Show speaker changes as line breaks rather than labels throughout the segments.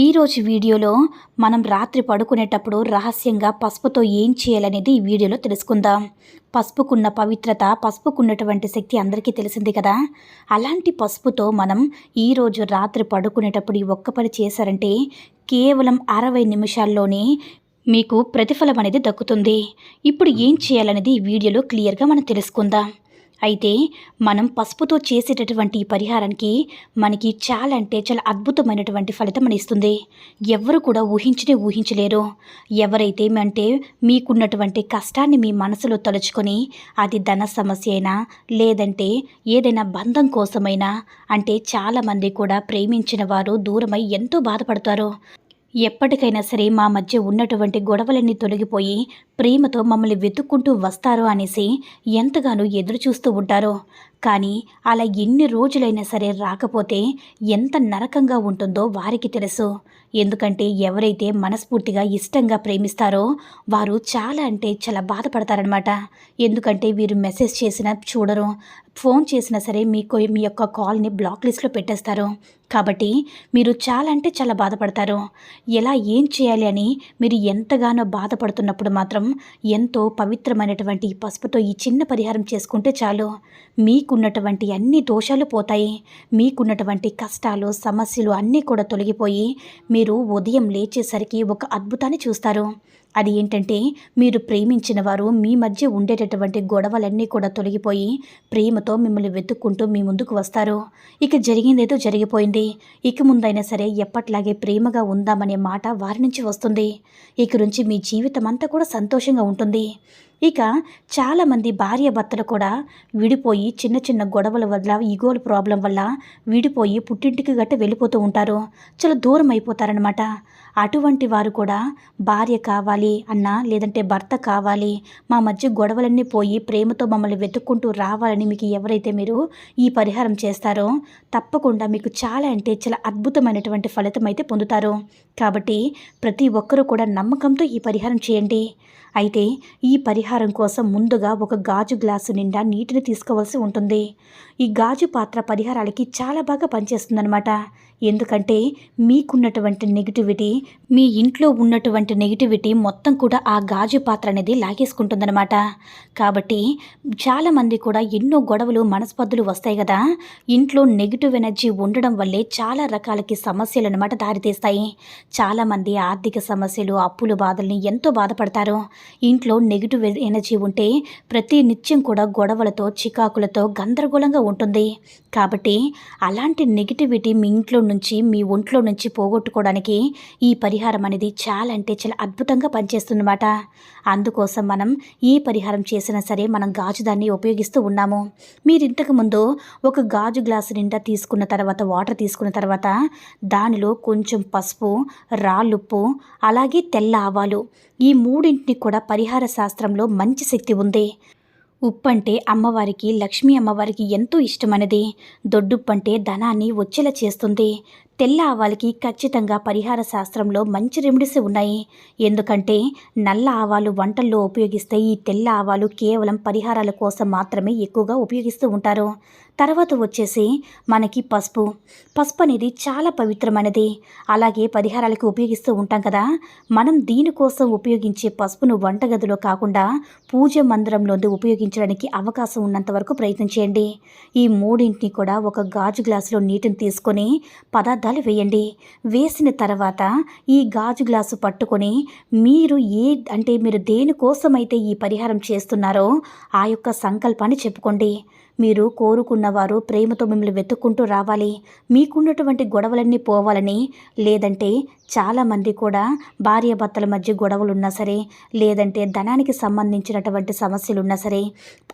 ఈరోజు వీడియోలో మనం రాత్రి పడుకునేటప్పుడు రహస్యంగా పసుపుతో ఏం చేయాలనేది ఈ వీడియోలో తెలుసుకుందాం. పసుపుకున్న పవిత్రత పసుపుకున్నటువంటి శక్తి అందరికీ తెలిసింది కదా. అలాంటి పసుపుతో మనం ఈరోజు రాత్రి పడుకునేటప్పుడు ఈ ఒక్క పని చేశారంటే కేవలం అరవై నిమిషాల్లోనే మీకు ప్రతిఫలం అనేది దక్కుతుంది. ఇప్పుడు ఏం చేయాలనేది ఈ వీడియోలో క్లియర్గా మనం తెలుసుకుందాం. అయితే మనం పసుపుతో చేసేటటువంటి ఈ పరిహారానికి మనకి చాలా అంటే చాలా అద్భుతమైనటువంటి ఫలితం అని ఇస్తుంది ఎవరు కూడా ఊహించనే ఊహించలేరు. ఎవరైతే అంటే మీకున్నటువంటి కష్టాన్ని మీ మనసులో తలుచుకొని అది ధన సమస్య అయినా లేదంటే ఏదైనా బంధం కోసమైనా అంటే చాలామంది కూడా ప్రేమించిన వారు దూరమై ఎంతో బాధపడతారు. ఎప్పటికైనా సరే మా మధ్య ఉన్నటువంటి గొడవలన్నీ తొలగిపోయి ప్రేమతో మమ్మల్ని వెతుక్కుంటూ వస్తారు అనేసి ఎంతగానో ఎదురు చూస్తూ ఉంటారో. కానీ అలా ఎన్ని రోజులైనా సరే రాకపోతే ఎంత నరకంగా ఉంటుందో వారికి తెలుసు. ఎందుకంటే ఎవరైతే మనస్ఫూర్తిగా ఇష్టంగా ప్రేమిస్తారో వారు చాలా అంటే చాలా బాధపడతారనమాట ఎందుకంటే వీరు మెసేజ్ చేసినా చూడరు. ఫోన్ చేసినా సరే మీకు మీ యొక్క కాల్ని బ్లాక్ లిస్ట్లో పెట్టేస్తారు. కాబట్టి మీరు చాలా అంటే చాలా బాధపడతారు. ఎలా ఏం చేయాలి అని మీరు ఎంతగానో బాధపడుతున్నప్పుడు మాత్రం ఎంతో పవిత్రమైనటువంటి పసుపుతో ఈ చిన్న పరిహారం చేసుకుంటే చాలు. మీకు మీకున్నటువంటి అన్ని దోషాలు పోతాయి. మీకున్నటువంటి కష్టాలు సమస్యలు అన్నీ కూడా తొలగిపోయి మీరు ఉదయం లేచేసరికి ఒక అద్భుతాన్ని చూస్తారు. అది ఏంటంటే మీరు ప్రేమించిన వారు మీ మధ్య ఉండేటటువంటి గొడవలన్నీ కూడా తొలగిపోయి ప్రేమతో మిమ్మల్ని వెతుక్కుంటూ మీ ముందుకు వస్తారు. ఇక జరిగిందేదో జరిగిపోయింది. ఇక ముందైనా సరే ఎప్పట్లాగే ప్రేమగా ఉందామనే మాట వారి నుంచి వస్తుంది. ఇక నుంచి మీ జీవితం అంతా కూడా సంతోషంగా ఉంటుంది. ఇక చాలామంది భార్య భర్తలు కూడా విడిపోయి చిన్న చిన్న గొడవల వల్ల ఈగోల ప్రాబ్లం వల్ల విడిపోయి పుట్టింటికి గట్ట వెళ్ళిపోతూ ఉంటారు. చాలా దూరం అయిపోతారనమాట అటువంటి వారు కూడా భార్య కావాలి అన్నా లేదంటే భర్త కావాలి మా మధ్య గొడవలన్నీ పోయి ప్రేమతో మమ్మల్ని వెతుక్కుంటూ రావాలని మీకు ఎవరైతే మీరు ఈ పరిహారం చేస్తారో తప్పకుండా మీకు చాలా అంటే చాలా అద్భుతమైనటువంటి ఫలితం అయితే పొందుతారు. కాబట్టి ప్రతి ఒక్కరూ కూడా నమ్మకంతో ఈ పరిహారం చేయండి. అయితే ఈ పరిహారం కోసం ముందుగా ఒక గాజు గ్లాసు నిండా నీటిని తీసుకోవాల్సి ఉంటుంది. ఈ గాజు పాత్ర పరిహారాలకి చాలా బాగా పనిచేస్తుందన్నమాట. ఎందుకంటే మీకున్నటువంటి నెగిటివిటీ మీ ఇంట్లో ఉన్నటువంటి నెగిటివిటీ మొత్తం కూడా ఆ గాజు పాత్ర అనేది లాగేసుకుంటుందన్నమాట. కాబట్టి చాలామంది కూడా ఎన్నో గొడవలు మనస్పర్ధలు వస్తాయి కదా. ఇంట్లో నెగిటివ్ ఎనర్జీ ఉండడం వల్లే చాలా రకాలకి సమస్యలు అనమాట దారితీస్తాయి. చాలామంది ఆర్థిక సమస్యలు అప్పుల బాధల్ని ఎంతో బాధపడతారు. ఇంట్లో నెగిటివ్ ఎనర్జీ ఉంటే ప్రతి నిత్యం కూడా గొడవలతో చికాకులతో గందరగోళంగా ఉంటుంది. కాబట్టి అలాంటి నెగిటివిటీ మీ ఇంట్లో నుంచి మీ ఒంట్లో నుంచి పోగొట్టుకోవడానికి ఈ పరిహారం అనేది చాలా అంటే చాలా అద్భుతంగా పనిచేస్తుందన్నమాట. అందుకోసం మనం ఏ పరిహారం చేసినా సరే మనం గాజు దాన్ని ఉపయోగిస్తూ ఉన్నాము. మీరు ఇంతకు ముందు ఒక గాజు గ్లాసు నిండా తీసుకున్న తర్వాత వాటర్ తీసుకున్న తర్వాత దానిలో కొంచెం పసుపు రాళ్ళుప్పు అలాగే తెల్ల ఆవాలు ఈ మూడింటిని కూడా పరిహార శాస్త్రంలో మంచి శక్తి ఉంది. ఉప్పు అంటే అమ్మవారికి లక్ష్మీ అమ్మవారికి ఎంతో ఇష్టమైనది. దొడ్డుప్పు అంటే ధనాన్ని వచ్చేలా చేస్తుంది. తెల్ల ఆవాలకి ఖచ్చితంగా పరిహార శాస్త్రంలో మంచి రెమెడీస్ ఉన్నాయి. ఎందుకంటే నల్ల ఆవాలు వంటల్లో ఉపయోగిస్తే ఈ తెల్ల ఆవాలు కేవలం పరిహారాల కోసం మాత్రమే ఎక్కువగా ఉపయోగిస్తూ ఉంటారు. తర్వాత వచ్చేసి మనకి పసుపు. పసుపు అనేది చాలా పవిత్రమైనది. అలాగే పరిహారాలకు ఉపయోగిస్తూ ఉంటాం కదా. మనం దీనికోసం ఉపయోగించే పసుపును వంటగదిలో కాకుండా పూజ మందిరంలో ఉపయోగించడానికి అవకాశం ఉన్నంత వరకు ప్రయత్నం చేయండి. ఈ మూడింటిని కూడా ఒక గాజు గ్లాసులో నీటిని తీసుకొని పదార్థాలు వేయండి. వేసిన తర్వాత ఈ గాజు గ్లాసు పట్టుకొని మీరు ఏ అంటే మీరు దేనికోసమైతే ఈ పరిహారం చేస్తున్నారో ఆ యొక్క సంకల్పాన్ని చెప్పుకోండి. మీరు కోరుకున్నవారు ప్రేమతో మిమ్మల్ని వెతుక్కుంటూ రావాలి. మీకున్నటువంటి గొడవలన్నీ పోవాలని. లేదంటే చాలామంది కూడా భార్యాభర్తల మధ్య గొడవలు ఉన్నా సరే లేదంటే ధనానికి సంబంధించినటువంటి సమస్యలు ఉన్నా సరే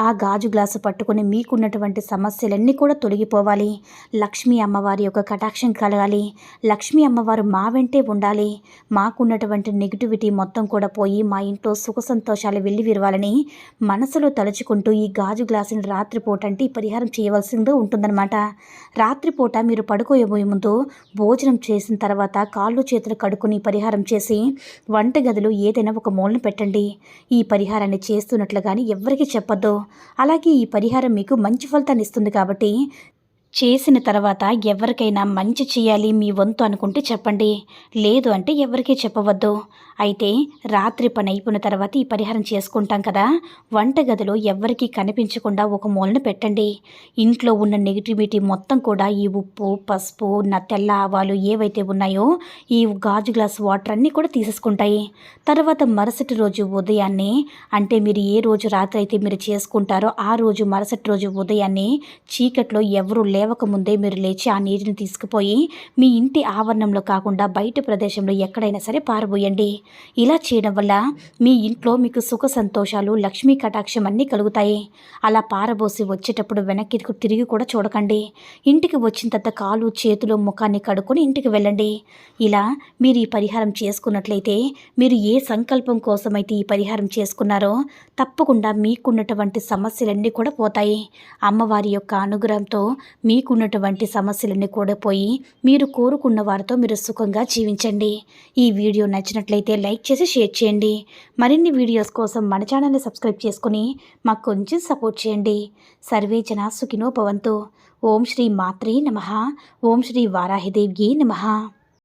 ఆ గాజు గ్లాసు పట్టుకుని మీకున్నటువంటి సమస్యలన్నీ కూడా తొలగిపోవాలి. లక్ష్మీ అమ్మవారి యొక్క కటాక్షం కలగాలి. లక్ష్మీ అమ్మవారు మా వెంటే ఉండాలి. మాకున్నటువంటి నెగిటివిటీ మొత్తం కూడా పోయి మా ఇంట్లో సుఖ సంతోషాలు వెళ్ళి విరవాలని మనసులో తలుచుకుంటూ ఈ గాజు గ్లాసుని రాత్రిపూట అంటే ఈ పరిహారం చేయవలసిందో ఉంటుందన్నమాట. రాత్రిపూట మీరు పడుకోబోయే ముందు భోజనం చేసిన తర్వాత కాళ్ళు చేతులు కడుక్కుని పరిహారం చేసి వంటగదిలో ఏదైనా ఒక మూలను పెట్టండి. ఈ పరిహారాన్ని చేస్తున్నట్లు కానీ ఎవరికి చెప్పొద్దు. అలాగే ఈ పరిహారం మీకు మంచి ఫలితాన్ని ఇస్తుంది కాబట్టి చేసిన తర్వాత ఎవరికైనా మంచి చేయాలి మీ వంతు అనుకుంటే చెప్పండి. లేదు అంటే ఎవరికీ చెప్పవద్దు. అయితే రాత్రి పని అయిపోయిన తర్వాత ఈ పరిహారం చేసుకుంటాం కదా. వంటగదిలో ఎవరికీ కనిపించకుండా ఒక మూలన పెట్టండి. ఇంట్లో ఉన్న నెగిటివిటీ మొత్తం కూడా ఈ ఉప్పు పసుపు నా తెల్ల ఆవాలు ఏవైతే ఉన్నాయో ఈ గాజు గ్లాస్ వాటర్ అన్నీ కూడా తీసేసుకుంటాయి. తర్వాత మరుసటి రోజు ఉదయాన్నే అంటే మీరు ఏ రోజు రాత్రి అయితే మీరు చేసుకుంటారో ఆ రోజు మరుసటి రోజు ఉదయాన్నే చీకట్లో ఎవరు లేవకముందే మీరు లేచి ఆ నీటిని తీసుకుపోయి మీ ఇంటి ఆవరణంలో కాకుండా బయట ప్రదేశంలో ఎక్కడైనా సరే పారబోయండి. ఇలా చేయడం వల్ల మీ ఇంట్లో మీకు సుఖ సంతోషాలు లక్ష్మీ కటాక్షం అన్నీ కలుగుతాయి. అలా పారబోసి వచ్చేటప్పుడు వెనక్కి తిరిగి కూడా చూడకండి. ఇంటికి వచ్చిన తర్వాత కాలు చేతులు ముఖాన్ని కడుక్కొని ఇంటికి వెళ్ళండి. ఇలా మీరు ఈ పరిహారం చేసుకున్నట్లయితే మీరు ఏ సంకల్పం కోసమైతే ఈ పరిహారం చేసుకున్నారో తప్పకుండా మీకున్నటువంటి సమస్యలన్నీ కూడా పోతాయి. అమ్మవారి యొక్క అనుగ్రహంతో మీకున్నటువంటి సమస్యలన్నీ కూడా పోయి మీరు కోరుకున్న వారితో మీరు సుఖంగా జీవించండి. ఈ వీడియో నచ్చినట్లయితే లైక్ చేసి షేర్ చేయండి. మరిన్ని వీడియోస్ కోసం మన ఛానల్ని సబ్స్క్రైబ్ చేసుకుని మాకు కొంచెం సపోర్ట్ చేయండి. సర్వే జనా సుఖినో భవంతు. ఓం శ్రీ మాత్రే నమ. ఓం శ్రీ వారాహిదేవ్యే నమ.